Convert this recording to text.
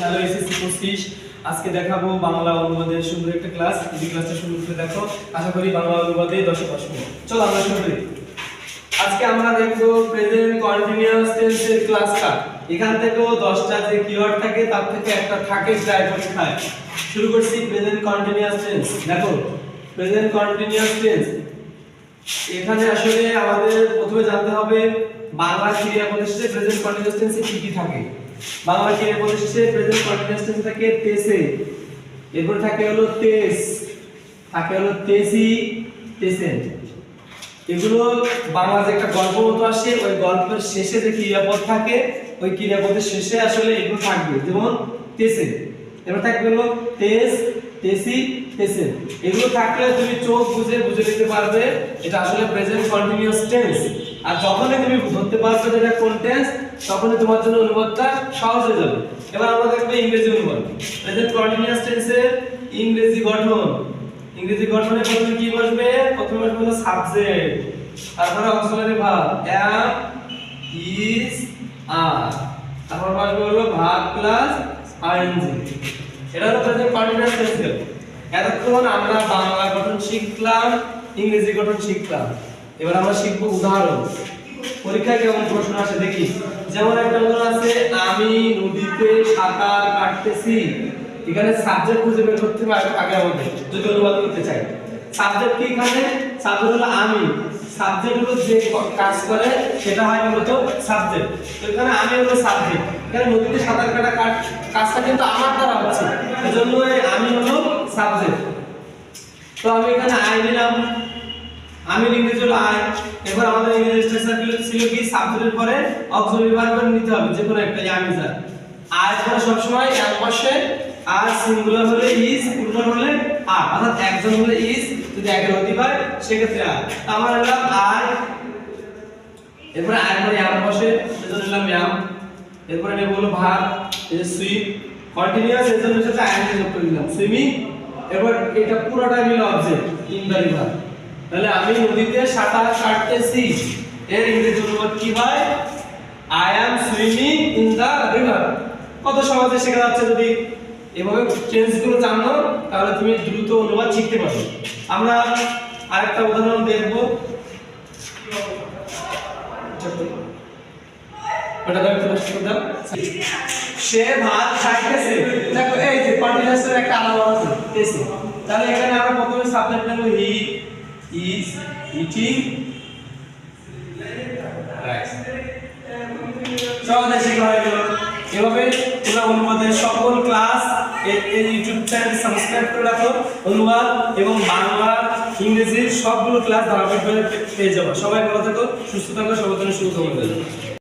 Hello SSC পঁচিশ। আজকে দেখাবো বাংলা অনুবাদের সুন্দর একটা ক্লাস এই ক্লাসটা শুরু করে দেখো, আশা করি বাংলা অনুবাদে দশে করব। চলো আমরা শুরু করি। আজকে আমরা দেখব প্রেজেন্ট কন্টিনিউয়াস টেন্সের ক্লাসটা এখান থেকেও দশটা যে কিওয়ার্ড থাকে, তার থেকে একটা থাকে প্রায় পরীক্ষায়। শুরু করছি প্রেজেন্ট কন্টিনিউয়াস টেন্স দেখো প্রেজেন্ট কন্টিনিউয়াস টেন্স এখানে আসলে আমাদের প্রথমে জানতে হবে, বাংলা ক্রিয়া প্রতিষ্ঠানে প্রেজেন্ট কন্টিনিউয়াস টেন্সে কি কি থাকে? বাংলা ক্রিয়া প্রতিষ্ঠানে প্রেজেন্ট কন্টিনিউয়াস টেন্সে থাকে তেসে এরপর থাকে হলো তেস থাকে হলো তেসি তেসেন এগুলো বাংলা যে একটা গল্প মতো আসে, ওই গল্পের শেষে যে ক্রিয়াপদ থাকে, ওই ক্রিয়াপদের শেষে আসলে এগুলো থাকবে, যেমন তেসে এবার থাকবে হলো তেস তেসি তেসে এগুলো থাকলে তুমি চোখ বুঝে বুঝে নিতে পারবে, এটা আসলে প্রেজেন্ট কন্টিনিউয়াস টেন্স আর যখনই তুমি ধরতে পারবে যে এটা কোন টেন্স তখনই তোমার জন্য অনুবাদটা সহজ হয়ে যাবে। এবার আমরা দেখব ইংরেজি অনুবাদ। প্রেজেন্ট কন্টিনিউয়াস টেন্সের ইংরেজি গঠন। ইংরেজি গঠনে প্রথমে কি বসবে? প্রথমে বসবে হলো সাবজেক্ট তারপরে auxiliary verb am is are তারপর বসবে হলো ভার্ব প্লাস আইএনজি এটা হলো প্রেজেন্ট কন্টিনিউয়াস টেন্স এতক্ষণ আমরা বাংলা গঠন শিখলাম, ইংরেজি গঠন শিখলাম। এবার আমরা শিখব উদাহরণ। পরীক্ষায় কেমন প্রশ্ন আসে দেখি। যেমন একটা উদাহরণ আছে, আমি নদীতে সাঁতার কাটতেছি। এখানে সাবজেক্ট খুঁজে বের করতে হবে আগে- আমাদের যদি অনুবাদ করতে চাই। সাবজেক্ট কি এখানে? সাবজেক্ট হলো আমি। সাবজেক্ট হলো যে কাজ করে, সেটা হয় মূলত সাবজেক্ট তো এখানে আমি হলো সাবজেক্ট এখানে নদীতে সাঁতার কাটা কাজটা কিন্তু আমার দ্বারা হচ্ছে। এজন্য আমি হলো সাবজেক্ট তো আমি এখানে আই নিলাম। আমি ইংরেজি হলো আই এবার আমাদের ইংরেজি স্ট্রাকচার ছিল কি? সাবজেক্টের পরে অক্সিলারি ভার্ব নিতে হবে, যে কোনো একটা আমি যা আই পরে সব সময় এক পাশে আর সিঙ্গুলার হলে ইজ প্লুরাল হলে আর, অর্থাৎ একজন হলে ইজ যদি একের অধিক হয়, সেক্ষেত্রে আর। আমার নিলাম আই এরপরে আই পরে এম বসে সেজন্য নিলাম এম এরপরে নেব হলো ভার এই সুইম কন্টিনিউয়াস এর জন্য সাথে আই যোগ করে দিলাম। সুইমিং এবার এটা পুরোটা মিলে অবজেক্ট ইন দ্য রিভার তাহলে আমি নদীতে সাঁতার কাটতেছি। এর ইংরেজি অনুবাদ কি হয়? I am swimming in the river কত সহজে শেখা যাচ্ছে যদি এভাবে টেন্সগুলো জানো, তাহলে তুমি দ্রুত অনুবাদ শিখতে পারবে আমরা আরেকটা উদাহরণ দেখব। সে ভাত খাইতেছে। দেখো, এই যে কন্টিনিউয়াসের একটা আলাদা আছে। তাহলে এখানে আমরা প্রথমে সাবজেক্ট নেব হি ইজ ইটিং রাইস সহজে শেখা হয়ে গেল। এভাবে তোমরা অনুবাদের সকল ক্লাস এই ইউটিউব চ্যানেল সাবস্ক্রাইব করে রাখো। অনুবাদ এবং বাংলা, ইংরেজির সবগুলো ক্লাস ধারাবাহিকভাবে পেয়ে যাব। সবাই ভালো থাকো, সুস্থ থাকো, সবার জন্য শুভ কামনা